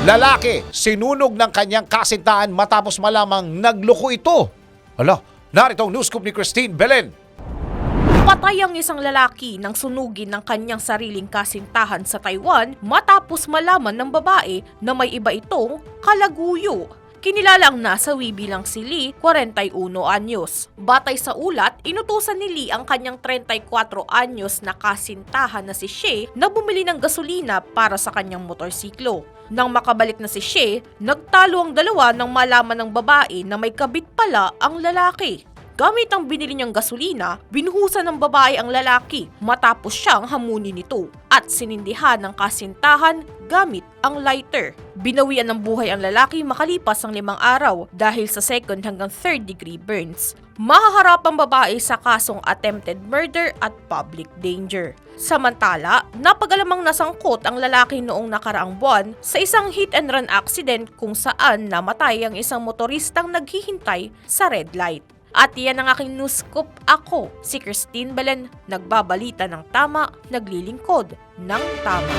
Lalaki, sinunog ng kanyang kasintahan matapos malamang nagloko ito. Ala, narito ang news scoop ni Christine Belen. Patay ang isang lalaki nang sunugin ng kanyang sariling kasintahan sa Taiwan matapos malaman ng babae na may iba itong kalaguyo. Kinilala ang nasawi bilang si Lee, 41 anyos. Batay sa ulat, inutusan ni Lee ang kanyang 34 anyos na kasintahan na si Shea na bumili ng gasolina para sa kanyang motorsiklo. Nang makabalik na si Shea, nagtalo ang dalawa nang malaman ng babae na may kabit pala ang lalaki. Gamit ang binili niyang gasolina, binuhusan ng babae ang lalaki matapos siyang hamunin nito at sinindihan ng kasintahan gamit ang lighter. Binawian ng buhay ang lalaki makalipas ang limang araw dahil sa second hanggang third degree burns. Mahaharap ang babae sa kasong attempted murder at public danger. Samantala, napagalamang nasangkot ang lalaki noong nakaraang buwan sa isang hit and run accident kung saan namatay ang isang motoristang naghihintay sa red light. At yan ang aking news scoop. Ako, si Christine Belen, nagbabalita ng tama, naglilingkod ng tama.